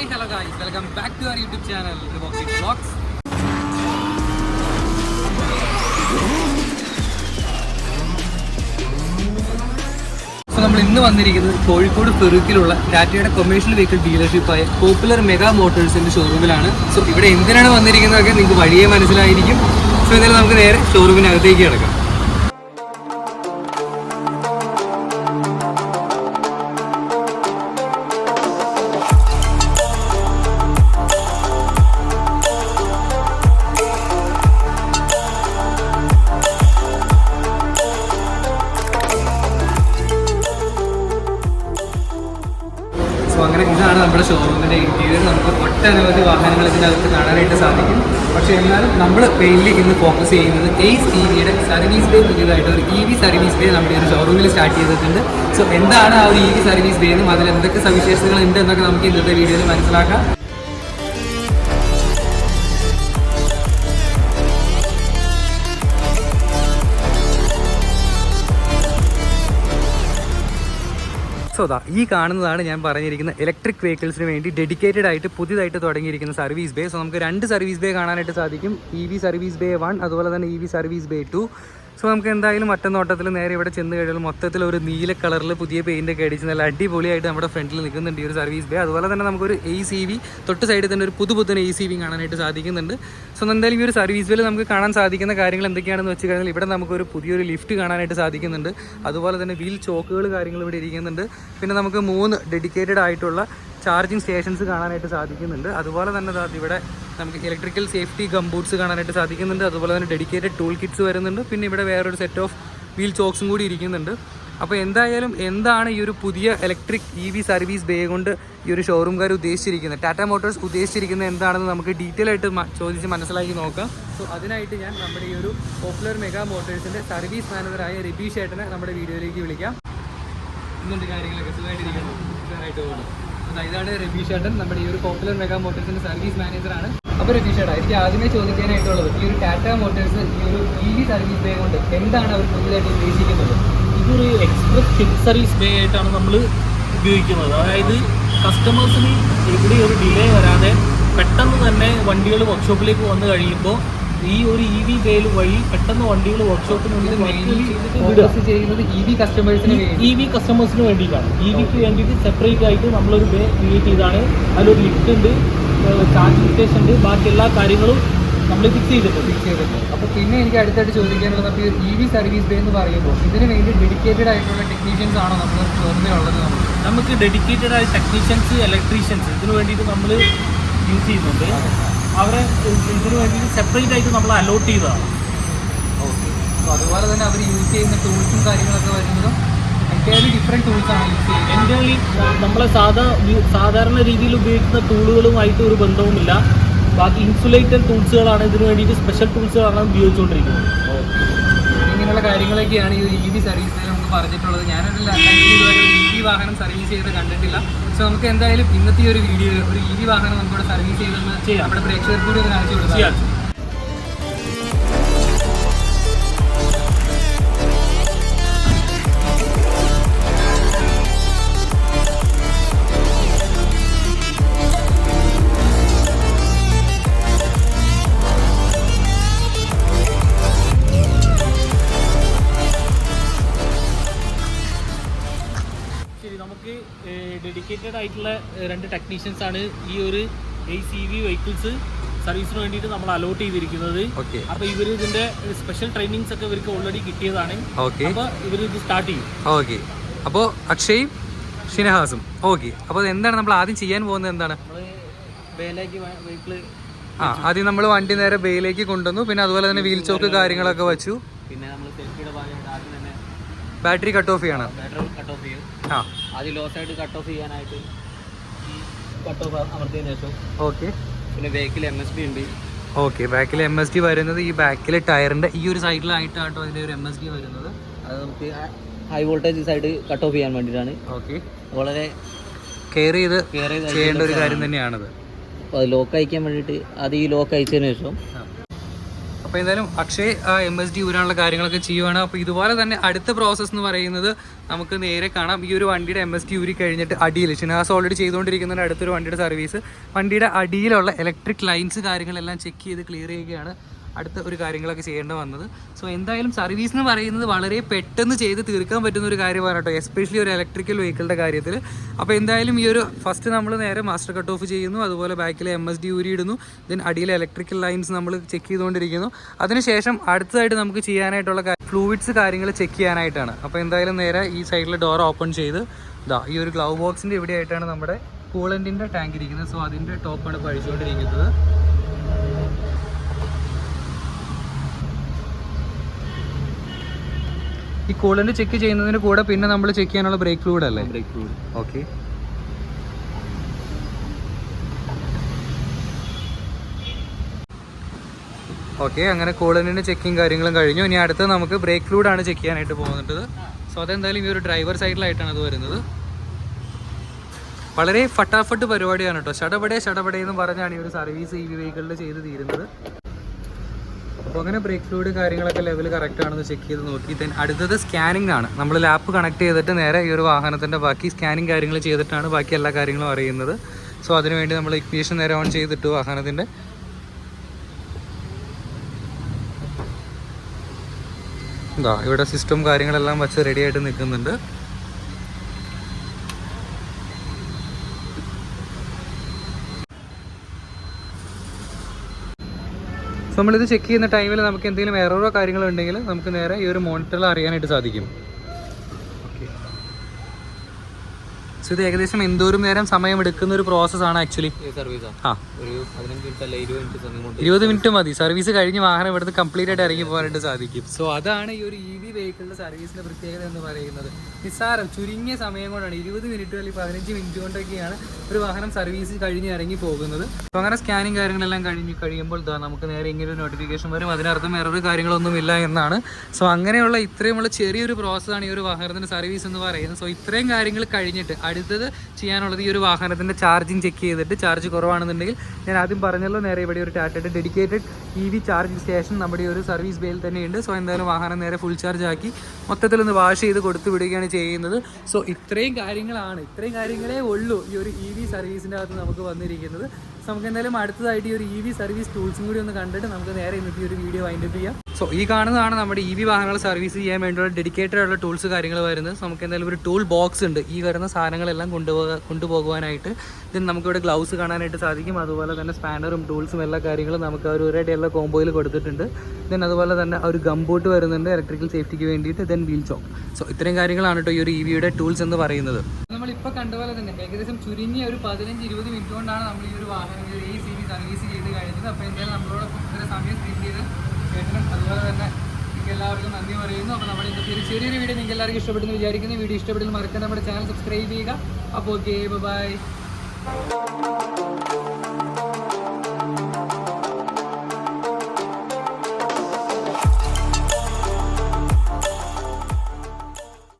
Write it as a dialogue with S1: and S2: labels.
S1: Hey, hello guys welcome back to our YouTube channel Revoxic Vlogs. So നമ്മൾ ഇന്ന് വന്നിരിക്കുന്നത് കോഴിക്കോട് പെറുക്കിലുള്ള ടാറ്റയുടെ കൊമേഴ്ഷ്യൽ വെഹിക്കിൾ ഡീലർഷിപ്പായ പോപ്പുലർ മെഗാ മോട്ടോഴ്സിന്റെ ഷോറൂമിലാണ് സോ ഇവിടെ എന്തിനാണ് വന്നിരിക്കുന്നതൊക്കെ നിങ്ങൾക്ക് വഴിയെ മനസ്സിലായിരിക്കും. സോ എന്നാലും നമുക്ക് നേരെ ഷോറൂമിനകത്തേക്ക് കിടക്കാം. ഇതാണ് ഇന്റീരിയർ നമുക്ക് ഒട്ടനവധി വാഹനങ്ങൾ ഇതിനകത്ത് കാണാനായിട്ട് സാധിക്കും. പക്ഷേ എന്നാലും നമ്മൾ മെയിൻലി ഇന്ന് ഫോക്കസ് ചെയ്യുന്നത് എയ്സ് ടി വിയുടെ സർവീസ് ഡേ പുതിയതായിട്ട് ഒരു ഇ വി സർവീസ് ഡേ നമ്മുടെ ഒരു ഷോറൂമിൽ സ്റ്റാർട്ട് ചെയ്തിട്ടുണ്ട്. സോ എന്താണ് ആ ഒരു ഇ വി സർവീസ് ഡേ എന്നും അതിൽ എന്തൊക്കെ സവിശേഷതകൾ ഉണ്ട് എന്നൊക്കെ നമുക്ക് ഇന്നത്തെ വീഡിയോയിൽ മനസ്സിലാക്കാം. സോ ദാ ഈ കാണുന്നതാണ് ഞാൻ പറഞ്ഞിരിക്കുന്ന ഇലക്ട്രിക് വെഹിക്കിൾസിന് വേണ്ടി ഡെഡിക്കേറ്റഡ് ആയിട്ട് പുതിയതായിട്ട് തുടങ്ങിയിരിക്കുന്ന സർവീസ് ബേ സോ നമുക്ക് രണ്ട് സർവീസ് ബേ കാണാനായിട്ട് സാധിക്കും. E V service bay one അതുപോലെ തന്നെ E V service bay two so നമുക്ക് എന്തായാലും ഒറ്റനോട്ടത്തിൽ നേരെ ഇവിടെ ചെന്ന് കഴിഞ്ഞാൽ മൊത്തത്തിൽ ഒരു നീല കളറിൽ പുതിയ പെയിന്റ് ഒക്കെ അടിച്ച് നല്ല അടിപൊളിയായിട്ട് നമ്മുടെ ഫ്രണ്ടിൽ നിൽക്കുന്നുണ്ട് ഈ ഒരു സർവീസ് ബേ അതുപോലെ തന്നെ നമുക്കൊരു എ സി വി തൊട്ട് സൈഡിൽ തന്നെ ഒരു പുതു പുത്തൻ എ സി വി കാണാനായിട്ട് സാധിക്കുന്നുണ്ട്. സോ എന്തായാലും ഈ ഒരു സർവീസ് ബേയിൽ നമുക്ക് കാണാൻ സാധിക്കുന്ന കാര്യങ്ങൾ എന്തൊക്കെയാണെന്ന് വെച്ച് കഴിഞ്ഞാൽ ഇവിടെ നമുക്കൊരു പുതിയൊരു ലിഫ്റ്റ് കാണാനായിട്ട് സാധിക്കുന്നുണ്ട്. അതുപോലെ തന്നെ വീൽ ചോക്കുകൾ കാര്യങ്ങൾ ഇവിടെ ഇരിക്കുന്നുണ്ട്. പിന്നെ നമുക്ക് മൂന്ന് ഡെഡിക്കേറ്റഡ് ആയിട്ടുള്ള ചാർജിങ് സ്റ്റേഷൻസ് കാണാനായിട്ട് സാധിക്കുന്നുണ്ട്. അതുപോലെ തന്നെ ഇവിടെ നമുക്ക് ഇലക്ട്രിക്കൽ സേഫ്റ്റി ഗംബൂട്ട്സ് കാണാനായിട്ട് സാധിക്കുന്നുണ്ട്. അതുപോലെ തന്നെ ഡെഡിക്കേറ്റഡ് ടൂൾ കിറ്റ്സ് വരുന്നുണ്ട്. പിന്നെ ഇവിടെ വേറൊരു സെറ്റ് ഓഫ് വീൽ ചോക്സും കൂടി ഇരിക്കുന്നുണ്ട്. അപ്പോൾ എന്തായാലും എന്താണ് ഈ ഒരു പുതിയ electric E V service bay കൊണ്ട് ഈ ഒരു ഷോറൂംകാർ ഉദ്ദേശിച്ചിരിക്കുന്നത്? ടാറ്റ മോട്ടോഴ്സ് ഉദ്ദേശിച്ചിരിക്കുന്നത് എന്താണെന്ന് നമുക്ക് ഡീറ്റെയിൽ ആയിട്ട് ചോദിച്ച് മനസ്സിലാക്കി നോക്കാം. സോ അതിനായിട്ട് ഞാൻ നമ്മുടെ ഈ ഒരു പോപ്പുലർ മെഗാ മോട്ടോഴ്സിന്റെ സർവീസ് മാനേജറായ രബീഷ് ഏട്ടനെ നമ്മുടെ വീഡിയോയിലേക്ക് വിളിക്കാം. ഇന്നുണ്ട് കാര്യങ്ങളൊക്കെ സുഖമായിട്ടിരിക്കുന്നു. സുഖമായിട്ട് പോകുന്നു. ഇതാണ് രബീഷ് ഏട്ടൻ നമ്മുടെ ഈ ഒരു പോപ്പുലർ മെഗാ മോട്ടോഴ്സിന്റെ സർവീസ് മാനേജറാണ് അപ്പോൾ രബീഷ് ഏട്ടാ എനിക്ക് ആദ്യമേ ചോദിക്കാനായിട്ടുള്ളത് ഈ ഒരു ടാറ്റ മോട്ടോഴ്സ് ഈ ഒരു ഇ വി സർവീസ് ബേ കൊണ്ട് എന്താണ് അവർ പുതിയതായിട്ട് ഉദ്ദേശിക്കുന്നത്?
S2: ഇതൊരു എക്സ്പ്രസ് ഹിറ്റ് സർവീസ് ബേ ആയിട്ടാണ് നമ്മൾ ഉപയോഗിക്കുന്നത്. അതായത് കസ്റ്റമേഴ്സിന് എവിടെയൊരു ഒരു ഡിലേ വരാതെ പെട്ടെന്ന് തന്നെ വണ്ടികൾ വർക്ക്ഷോപ്പിലേക്ക് വന്നു കഴിയുമ്പോൾ ഈ ഒരു ഇ വി ഗെയിൽ വഴി പെട്ടെന്ന് വണ്ടികൾ വർക്ക്ഷോപ്പിന്
S1: വേണ്ടി ചെയ്യുന്നത് ഇ വി കസ്റ്റമേഴ്സിന് വേണ്ടി.
S2: ഇ വി കസ്റ്റമേഴ്സിന് വേണ്ടിയിട്ടാണ്. ഇ വിക്ക് വേണ്ടിയിട്ട് സെപ്പറേറ്റ് ആയിട്ട് നമ്മളൊരു ബേ ക്രിയേറ്റ് ചെയ്താണ്. അതിലൊരു ലിഫ്റ്റ് ഉണ്ട് ചാർജിംഗ് സ്റ്റേഷൻ ഉണ്ട്. ബാക്കി എല്ലാ കാര്യങ്ങളും നമ്മൾ ഫിക്സ് ചെയ്തിട്ടുണ്ട്.
S1: ഫിക്സ് ചെയ്തിട്ടുണ്ട്. അപ്പോൾ പിന്നെ എനിക്ക് അടുത്തായിട്ട് ചോദിക്കാനുള്ളത് അപ്പോൾ ഇ വി സർവീസ് ബേ എന്ന് പറയുമ്പോൾ ഇതിന് വേണ്ടി ഡെഡിക്കേറ്റഡ് ആയിട്ടുള്ള ടെക്നീഷ്യൻസ് ആണോ നമ്മൾ ഷോറൂമിലുള്ളത് നമ്മൾ
S2: നമുക്ക്? ഡെഡിക്കേറ്റഡ് ആയ ടെക്നീഷ്യൻസ് ഇലക്ട്രീഷ്യൻസ് ഇതിന് വേണ്ടിയിട്ട് നമ്മൾ യൂസ് ചെയ്യുന്നുണ്ട്. അവരെ ഇതിനു വേണ്ടി സെപ്പറേറ്റ് ആയിട്ട് നമ്മൾ അലോട്ട് ചെയ്തതാണ്.
S1: ഓക്കെ അപ്പോൾ അതുപോലെ തന്നെ അവർ യൂസ് ചെയ്യുന്ന ടൂൾസും കാര്യങ്ങളൊക്കെ വരുന്നതും എന്റയർലി ഡിഫറെന്റ് ടൂൾസ് ആണ് യൂസ് ചെയ്യുന്നത്.
S2: എന്റെ നമ്മളെ സാധാ സാധാരണ രീതിയിൽ ഉപയോഗിക്കുന്ന ടൂളുകളുമായിട്ട് ഒരു ബന്ധവുമില്ല. ബാക്കി ഇൻസുലേറ്റഡ് ടൂൾസുകളാണ് ഇതിനു വേണ്ടിയിട്ട് സ്പെഷ്യൽ ടൂൾസുകളാണ് ഉപയോഗിച്ചുകൊണ്ടിരിക്കുന്നത്.
S1: ഇങ്ങനെയുള്ള കാര്യങ്ങളൊക്കെയാണ് ഈ ഇ ബി പറഞ്ഞിട്ടുള്ളത്. ഞാനൊരു ഇ വി വാഹനം സർവീസ് ചെയ്ത് കണ്ടിട്ടില്ല. സോ നമുക്ക് എന്തായാലും ഇന്നത്തെ ഈ ഒരു വീഡിയോ ഒരു ഇ വി വാഹനം നമുക്കിവിടെ സർവീസ് ചെയ്തെന്ന്
S2: ചെയ്യാം.
S1: നമ്മുടെ പ്രേക്ഷകർക്ക് കൂടി ഒന്ന് കാണിച്ചു കൊടുക്കാം.
S2: നമുക്ക് ഡെഡിക്കേറ്റഡ് ആയിട്ടുള്ള രണ്ട് ടെക്നീഷ്യൻസ് ആണ് ഈ ഒരു എ സി വി വെഹിക്കിൾസ് സർവീസിന് വേണ്ടിയിട്ട് നമ്മൾ അലോട്ട് ചെയ്തിരിക്കുന്നത്. അപ്പൊ ഇവർ ഇതിന്റെ സ്പെഷ്യൽ ട്രെയിനിങ്സ് ഒക്കെ ഇവർക്ക് ഓൾറെഡി കിട്ടിയതാണ്. അപ്പൊ ഇവർ ഇത് സ്റ്റാർട്ട് ചെയ്യും.
S1: ഓക്കെ അപ്പോൾ അക്ഷയും ഷിനഹാസും ഓക്കെ അപ്പോൾ എന്താണ് നമ്മൾ ആദ്യം ചെയ്യാൻ പോകുന്നത് എന്താണ്? ആ ആദ്യം നമ്മൾ വണ്ടി നേരെ ബേയിലേക്ക് കൊണ്ടുവന്നു. പിന്നെ അതുപോലെ തന്നെ വീൽ ചോക്ക് കാര്യങ്ങളൊക്കെ വെച്ചു.
S2: പിന്നെ നമ്മൾ
S1: ബാറ്ററി കട്ട് ഓഫ് ചെയ്യണം. ആ.
S2: ആദ്യം ലോ സൈഡ് കട്ട് ഓഫ് ചെയ്യാനായിട്ട് കട്ട് ഓഫ് അമർത്തിയതിനു ശേഷം.
S1: ഓക്കെ
S2: പിന്നെ ബാക്കിൽ എം എസ് ബി ഉണ്ട്.
S1: ഓക്കെ ബാക്കിൽ എം എസ് ഡി വരുന്നത് ഈ ബാക്കിലെ ടയറിന്റെ ഈ ഒരു സൈഡിലായിട്ടാട്ടോ അതിന്റെ ഒരു എം എസ് ഡി വരുന്നത്.
S2: അത് നമുക്ക് high voltage side cut off ചെയ്യാൻ വേണ്ടിയിട്ടാണ്.
S1: ഓക്കെ
S2: വളരെ
S1: കെയർ ചെയ്ത്
S2: കെയർ ചെയ്ത്
S1: ചെയ്യേണ്ട ഒരു കാര്യം തന്നെയാണത്.
S2: അപ്പോൾ അത് ലോക്ക് അയക്കാൻ വേണ്ടിയിട്ട് അത് ഈ ലോക്ക് അയച്ചതിന് ശേഷം.
S1: അപ്പോൾ എന്തായാലും അക്ഷയ് എം എസ് ഡി ഊരാനുള്ള കാര്യങ്ങളൊക്കെ ചെയ്യുവാണ്. അപ്പോൾ ഇതുപോലെ തന്നെ അടുത്ത പ്രോസസ്സ് എന്ന് പറയുന്നത് നമുക്ക് നേരെ കാണാം. ഈ ഒരു വണ്ടിയുടെ എം എസ് ടി ഊരി കഴിഞ്ഞിട്ട് അടിയിൽ ഷിനാസ് ഓൾറെഡി ചെയ്തുകൊണ്ടിരിക്കുന്നതിന്റെ അടുത്തൊരു വണ്ടിയുടെ സർവീസ് വണ്ടിയുടെ അടിയിലുള്ള ഇലക്ട്രിക് ലൈൻസ് കാര്യങ്ങളെല്ലാം ചെക്ക് ചെയ്ത് ക്ലിയർ ചെയ്യുകയാണ്. അടുത്ത ഒരു കാര്യങ്ങളൊക്കെ ചെയ്യേണ്ട വന്നത്. സോ എന്തായാലും സർവീസ് എന്ന് പറയുന്നത് വളരെ പെട്ടെന്ന് ചെയ്ത് തീർക്കാൻ പറ്റുന്ന ഒരു കാര്യമാണ് കേട്ടോ എസ്പെഷ്യലി ഒരു ഇലക്ട്രിക്കൽ വെഹിക്കിളുടെ കാര്യത്തിൽ അപ്പോൾ എന്തായാലും ഈ ഒരു ഫസ്റ്റ് നമ്മൾ നേരെ മാസ്റ്റർ കട്ട് ഓഫ് ചെയ്യുന്നു അതുപോലെ ബാക്കിൽ എം എസ് ഡി ഊരി ഇടുന്നു ദെൻ അടിയിലെ ഇലക്ട്രിക്കൽ ലൈൻസ് നമ്മൾ ചെക്ക് ചെയ്തുകൊണ്ടിരിക്കുന്നു. അതിനുശേഷം അടുത്തതായിട്ട് നമുക്ക് ചെയ്യാനായിട്ടുള്ള ഫ്ലൂയിഡ്സ് കാര്യങ്ങൾ ചെക്ക് ചെയ്യാനായിട്ടാണ്. അപ്പോൾ എന്തായാലും നേരെ ഈ സൈഡിൽ ഡോർ ഓപ്പൺ ചെയ്ത് ഇതാ ഈ ഒരു ഗ്ലൗ ബോക്സിന്റെ ഇവിടെ ആയിട്ടാണ് നമ്മുടെ കൂളന്റിന്റെ ടാങ്ക് ഇരിക്കുന്നത്. സോ അതിന്റെ ടോപ്പാണ് ഇപ്പോൾ ഈ കൂളന്റ് ചെക്ക് ചെയ്യുന്നതിന് കൂടെ പിന്നെ നമ്മൾ ചെക്ക് ചെയ്യാനുള്ള ബ്രേക്ക് ഫ്ലൂഡ് അല്ലേ?
S2: ബ്രേക്ക് ഫ്ലൂഡ്
S1: ഓക്കെ ഓക്കെ അങ്ങനെ കൂളന്റിന്റെ ചെക്കിങ് കാര്യങ്ങളും കഴിഞ്ഞു. ഇനി അടുത്ത് നമുക്ക് ബ്രേക്ക് ഫ്ലൂഡ് ആണ് ചെക്ക് ചെയ്യാനായിട്ട് പോകുന്നത്. സോ അതെന്തായാലും ഈ ഒരു ഡ്രൈവർ സൈഡിലായിട്ടാണ് അത് വരുന്നത്. വളരെ ഫട്ടാഫട്ട് പരിപാടിയാണ് കേട്ടോ. ഷടപടേ ഷടപടേ എന്ന് പറഞ്ഞാണ് ഈ ഒരു സർവീസ് ഈ വെഹിക്കിളിൽ ചെയ്ത് തീരുന്നത്. അപ്പോൾ അങ്ങനെ ബ്രേക്ക് ഫ്ലൂയിഡ് കാര്യങ്ങളൊക്കെ ലെവൽ കറക്റ്റ് ആണെന്ന് ചെക്ക് ചെയ്ത് നോക്കി. തന്നെ അടുത്തത് സ്കാനിങ് ആണ്. നമ്മൾ ലാപ്പ് കണക്ട് ചെയ്തിട്ട് നേരെ ഈ ഒരു വാഹനത്തിന്റെ ബാക്കി സ്കാനിങ് കാര്യങ്ങൾ ചെയ്തിട്ടാണ് ബാക്കി എല്ലാ കാര്യങ്ങളും അറിയുന്നത്. സോ അതിനുവേണ്ടി നമ്മൾ ഇക്വേഷൻ നേരെ ഓൺ ചെയ്തിട്ടു വാഹനത്തിന്റെ എന്താ ഇവിടെ സിസ്റ്റം കാര്യങ്ങളെല്ലാം വച്ച് റെഡി ആയിട്ട് നിൽക്കുന്നുണ്ട്. നമ്മളിത് ചെക്ക് ചെയ്യുന്ന ടൈമിൽ നമുക്ക് എന്തെങ്കിലും എററോ കാര്യങ്ങളോ ഉണ്ടെങ്കിൽ നമുക്ക് നേരെ ഈ ഒരു മോണിറ്ററിൽ അറിയാനായിട്ട് സാധിക്കും. സോ ഇത് ഏകദേശം എന്തോരം നേരം സമയം എടുക്കുന്ന ഒരു
S2: പ്രോസസ് ആണ് ആക്ച്വലി ഇരുപത് മിനിറ്റ്
S1: മതി. സർവീസ് കഴിഞ്ഞ് വാഹനം ഇവിടുന്ന് കംപ്ലീറ്റ് ആയിട്ട് ഇറങ്ങി പോകാനായിട്ട് സാധിക്കും. സോ അതാണ് ഈ ഒരു ഇ വി വെഹിക്കിളിന്റെ സർവീസിന്റെ പ്രത്യേകത എന്ന് പറയുന്നത്. നിസ്സാരം ചുരുങ്ങിയ സമയം കൊണ്ടാണ്. ഇരുപത് മിനിറ്റ് അല്ലെങ്കിൽ പതിനഞ്ച് മിനിറ്റ് കൊണ്ടൊക്കെയാണ് ഒരു വാഹനം സർവീസ് കഴിഞ്ഞ് ഇറങ്ങി പോകുന്നത്. അപ്പോൾ അങ്ങനെ സ്കാനിങ് കാര്യങ്ങളെല്ലാം കഴിഞ്ഞ് കഴിയുമ്പോൾ നമുക്ക് നേരെ ഇങ്ങനെ ഒരു നോട്ടിഫിക്കേഷൻ വരും. അതിനർത്ഥം വേറൊരു കാര്യങ്ങളൊന്നും ഇല്ല എന്നാണ്. സോ അങ്ങനെയുള്ള ഇത്രയുമുള്ള ചെറിയൊരു പ്രോസസ്സാണ് ഈ ഒരു വാഹനത്തിന്റെ സർവീസ് എന്ന് പറയുന്നത്. സോ ഇത്രയും കാര്യങ്ങൾ കഴിഞ്ഞിട്ട് അടുത്തത് ചെയ്യാനുള്ളത് ഈ ഒരു വാഹനത്തിന്റെ ചാർജിങ് ചെക്ക് ചെയ്തിട്ട് ചാർജ് കുറവാണെന്നുണ്ടെങ്കിൽ ഞാൻ ആദ്യം പറഞ്ഞല്ലോ നേരെ ഇവിടെ ഒരു ടാറ്റയുടെ dedicated E V charging station നമ്മുടെ ഒരു സർവീസ് ബേയിൽ തന്നെയുണ്ട്. സോ എന്തായാലും വാഹനം നേരെ ഫുൾ ചാർജ് ആക്കി മൊത്തത്തിലൊന്ന് വാഷ് ചെയ്ത് കൊടുത്തു വിടുകയാണ് ചെയ്യുന്നത്. സോ ഇത്രയും കാര്യങ്ങളാണ് ഇത്രയും കാര്യങ്ങളേ ഉള്ളൂ ഈ ഒരു ഇ വി സർവീസിന്റെ അകത്ത് നമുക്ക് വന്നിരിക്കുന്നത്. നമുക്ക് എന്തായാലും അടുത്തതായിട്ട് ഈ ഒരു ഇ വി സർവീസ് ടൂൾസും കൂടി ഒന്ന് കണ്ടിട്ട് നമുക്ക് നേരെ ഇന്നത്തെ ഒരു വീഡിയോ വൈൻഡപ്പ് ചെയ്യാം. സോ ഈ കാണുന്നതാണ് നമ്മുടെ ഇ വി വാഹനങ്ങൾ സർവീസ് ചെയ്യാൻ വേണ്ടിയുള്ള ഡെഡിക്കേറ്റഡ് ആയിട്ടുള്ള ടൂൾസ് കാര്യങ്ങൾ വരുന്നത്. നമുക്ക് എന്തായാലും ഒരു ടൂൾ ബോക്സ് ഉണ്ട്. ഈ വരുന്ന സാധനങ്ങളെല്ലാം കൊണ്ടുപോകാൻ കൊണ്ടുപോകുവാനായിട്ട്. ഇതിന് നമുക്കിവിടെ ഗ്ലൗസ് കാണാനായിട്ട് സാധിക്കും. അതുപോലെ തന്നെ സ്പാനറും ടൂൾസും എല്ലാ കാര്യങ്ങളും നമുക്ക് ആ ഒരു എല്ലാ കോമ്പോയിൽ കൊടുത്തിട്ടുണ്ട്. ദെൻ അതുപോലെ തന്നെ ഒരു ഗംബോട്ട് വരുന്നുണ്ട് ഇലക്ട്രിക്കൽ സേഫ്റ്റിക്ക് വേണ്ടിയിട്ട്. ദെൻ വീൽ ചോക്ക് സോ ഇത്രയും കാര്യങ്ങളാണ് കേട്ടോ ഈ ഒരു ഇ വിയുടെ ടൂൾസ് എന്ന് പറയുന്നത്. നമ്മളിപ്പോൾ കണ്ടപോലെ തന്നെ ഏകദേശം ചുരുങ്ങിയ ഒരു പതിനഞ്ച് ഇരുപത് മിനിറ്റ് കൊണ്ടാണ് നമ്മൾ ഈ ഒരു വാഹനം ഈ സി സർവീസ് ചെയ്ത് കഴിഞ്ഞത്. അപ്പോൾ എന്തായാലും നമ്മളോട് സമയം സ്പെൻഡ് ചെയ്ത് കേട്ടണം അതുപോലെ തന്നെ നിങ്ങൾക്ക് എല്ലാവർക്കും നന്ദി പറയുന്നു. അപ്പോൾ നമ്മുടെ ഇന്നത്തെ ചെറിയൊരു വീഡിയോ നിങ്ങൾക്ക് എല്ലാവർക്കും ഇഷ്ടപ്പെടുന്നു വിചാരിക്കുന്നു. വീഡിയോ ഇഷ്ടപ്പെടുന്നു മറക്കാൻ നമ്മുടെ ചാനൽ സബ്സ്ക്രൈബ് ചെയ്യുക. അപ്പോൾ ഓക്കെ ബൈ